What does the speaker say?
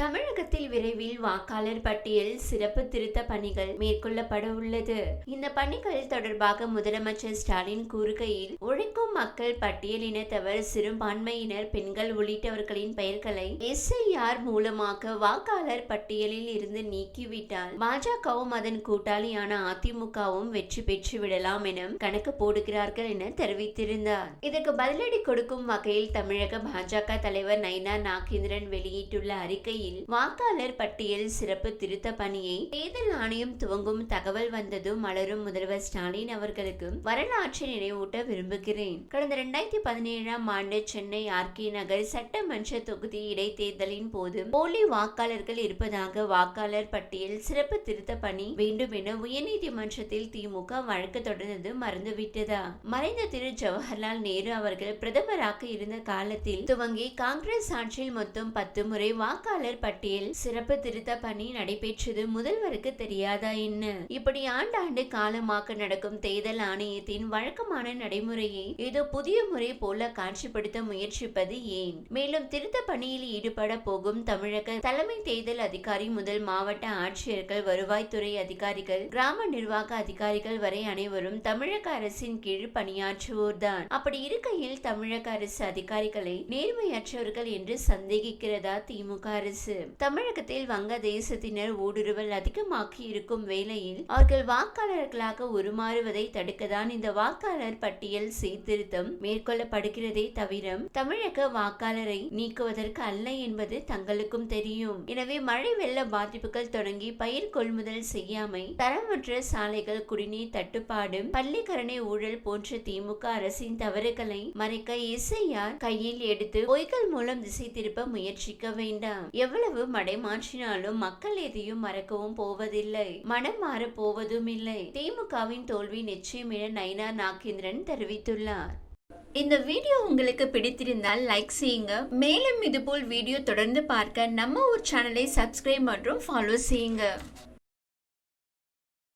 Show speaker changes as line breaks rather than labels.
தமிழகத்தில் விரைவில் வாக்காளர் பட்டியல் சிறப்பு திருத்த பணிகள் மேற்கொள்ளப்பட உள்ளது. இந்த பணிகள் தொடர்பாக முதலமைச்சர் ஸ்டாலின் கூறுகையில் உழைக்கும் மக்கள் பட்டியலினத்தவர் சிறுபான்மையினர் பெண்கள் உள்ளிட்டவர்களின் பெயர்களை எஸ்ஐஆர் மூலமாக வாக்காளர் பட்டியலில் இருந்து நீக்கிவிட்டால் பாஜகவும் அதன் கூட்டாளியான அதிமுகவும் வெற்றி பெற்று விடலாம் என கணக்கு போடுகிறார்கள் என தெரிவித்திருந்தார். இதற்கு பதிலடி கொடுக்கும் வகையில் தமிழக பாஜக தலைவர் நைனா நாகேந்திரன் வெளியிட்டுள்ள அறிக்கை அறிக்கையில் வாக்காளர் பட்டியல் சிறப்பு திருத்த பணியை தேர்தல் ஆணையம் துவங்கும் தகவல் வந்ததும் மலரும் முதல்வர் ஸ்டாலின் அவர்களுக்கு வரலாற்றை நினைவூட்ட விரும்புகிறேன். கடந்த இரண்டாயிரத்தி பதினேழாம் ஆண்டு சென்னை ஆர்கே நகர் சட்டமன்ற தொகுதி இடைத்தேர்தலின் போது போலி வாக்காளர்கள் இருப்பதாக வாக்காளர் பட்டியல் சிறப்பு திருத்த பணி வேண்டும் என உயர்நீதிமன்றத்தில் திமுக வழக்கு தொடர்ந்தது மறந்துவிட்டதா? மறைந்த திரு. ஜவஹர்லால் நேரு அவர்கள் பிரதமராக இருந்த காலத்தில் துவங்கி காங்கிரஸ் ஆட்சியில் மொத்தம் பத்து முறை வாக்காளர் பட்டியல் சிறப்பு திருத்த பணி நடைபெற்றது. முதல்வருக்கு தெரியாதா என்ன? இப்படி ஆண்டாண்டு காலமாக நடக்கும் தேர்தல் ஆணையத்தின் வழக்கமான நடைமுறையை ஏதோ புதிய முறை போல காட்சிப்படுத்த முயற்சிப்பது ஏன்? மேலும் திருத்த பணியில் ஈடுபட போகும் தமிழக தலைமை தேர்தல் அதிகாரி முதல் மாவட்ட ஆட்சியர்கள் வருவாய்த்துறை அதிகாரிகள் கிராம நிர்வாக அதிகாரிகள் வரை அனைவரும் தமிழக அரசின் கீழ் பணியாற்றுவோர் தான் அப்படி இருக்கையில் தமிழக அரசு அதிகாரிகளை நேர்மையற்றவர்கள் என்று சந்தேகிக்கிறதா திமுக அரசு? தமிழகத்தில் வங்க தேசத்தினர் ஊடுருவல் அதிகமாக்கி இருக்கும் வேளையில் அவர்கள் வாக்காளர்களாக உருமாறுவதை தடுக்கதான் இந்த வாக்காளர் பட்டியல் சீர்திருத்தம் மேற்கொள்ளப்படுகிறதே தவிர தமிழக வாக்காளரை நீக்குவதற்கு அல்ல என்பது தங்களுக்கும் தெரியும். எனவே மழை வெள்ள பாதிப்புகள் தொடங்கி பயிர் கொள்முதல் செய்யாமை தரமற்ற சாலைகள் குடிநீர் தட்டுப்பாடு பள்ளிக்கரணை ஊழல் போன்ற திமுக அரசின் தவறுகளை மறைக்க இசையார் கையில் எடுத்து பொய்கள் மூலம் திசை திருப்ப முயற்சிக்க வேண்டாம். எவ்வளவு மடை மாற்றினாலும் மக்கள் எதையும் மறக்கவும் போவதில்லை. மனம் மாற போவதும் இல்லை திமுகவின் தோல்வி நிச்சயம் என நைனா நாகேந்திரன் தெரிவித்துள்ளார். இந்த வீடியோ உங்களுக்கு பிடித்திருந்தால் லைக் செய்யுங்க. மேலும் இதுபோல் வீடியோ தொடர்ந்து பார்க்க நம்ம ஊர் சேனலை சப்ஸ்கிரைப் மற்றும் ஃபாலோ செய்யுங்க.